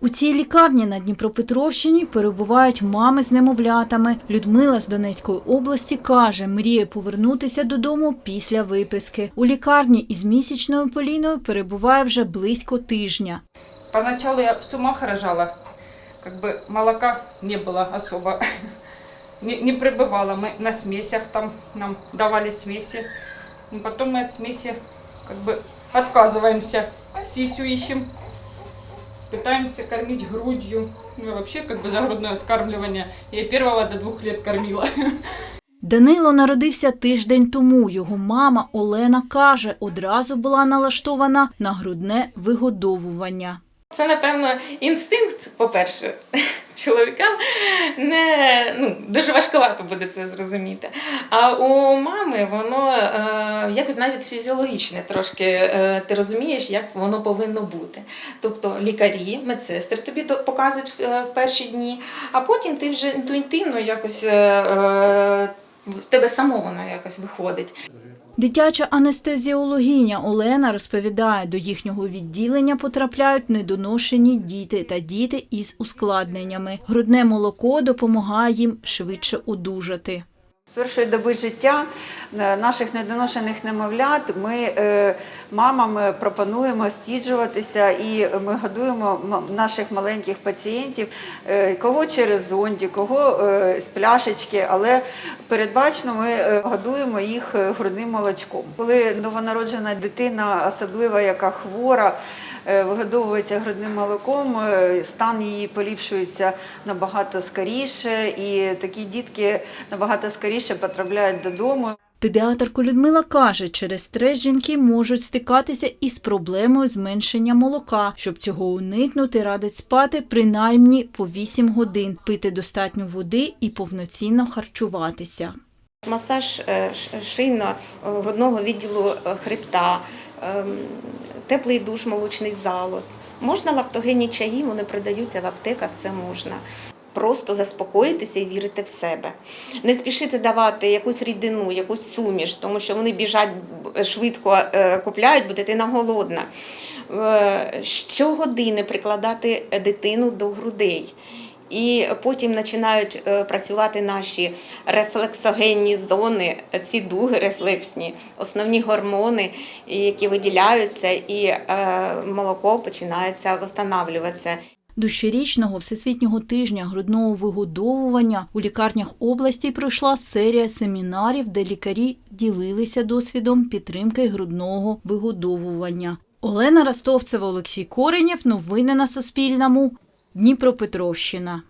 У цій лікарні на Дніпропетровщині перебувають мами з немовлятами. Людмила з Донецької області каже, мріє повернутися додому після виписки. У лікарні із місячною Поліною перебуває вже близько тижня. Поначалу я в сумах рожала, как бы молока не было особо, не, не прибывало. Мы на смесях там нам давали смеси, Но потом мы от смеси как бы отказываемся, сисю ищем, пытаемся кормить грудью. Ну вообще как бы за скармливание. вскармливание. Я первого до двух лет кормила. Данило народився тиждень тому. Його мама Олена каже, одразу була налаштована на грудне вигодовування. Це, напевно, інстинкт, по-перше, чоловікам не ну, дуже важкувато буде це зрозуміти. А у мами воно е, якось навіть фізіологічне трошки е, ти розумієш, як воно повинно бути. Тобто лікарі, медсестри тобі то- показують е, в перші дні, а потім ти вже інтуїтивно якось е, е, в тебе само воно якось виходить. Дитяча анестезіологиня Олена розповідає, до їхнього відділення потрапляють недоношені діти та діти із ускладненнями. Грудне молоко допомагає їм швидше одужати. З першої доби життя е, наших недоношених немовлят ми е, мамам пропонуємо стіджуватися і ми годуємо наших маленьких пацієнтів, е, кого через зонді, кого е, з пляшечки, але передбачно ми е, годуємо їх е, грудним молочком. Коли новонароджена дитина, особливо яка хвора, е, вигодовується грудним молоком, е, стан її поліпшується набагато скоріше, і такі дітки набагато скоріше потрапляють додому. Педіатрка Людмила каже, через стрес жінки можуть стикатися із проблемою зменшення молока. Щоб цього уникнути, радить спати принаймні по 8 годин, пити достатньо води і повноцінно харчуватися. Масаж е, шийно-грудного відділу е, хребта, ем, теплий душ, молочний залоз. Можна лактогенні чаї, вони продаються в аптеках, це можна. Просто заспокоїтися і вірити в себе. Не спішити давати якусь рідину, якусь суміш, тому що вони біжать швидко е, купляють, бо дитина голодна. Е, Щогодини прикладати дитину до грудей. І потім починають е, працювати наші рефлексогенні зони, ці дуги рефлексні, основні гормони, які виділяються, і е, молоко починається встановлюватися. До щорічного всесвітнього тижня грудного вигодовування у лікарнях області пройшла серія семінарів, де лікарі ділилися досвідом підтримки грудного вигодовування. Олена Ростовцева, Олексій Коренєв. Новини на Суспільному. Дніпропетровщина.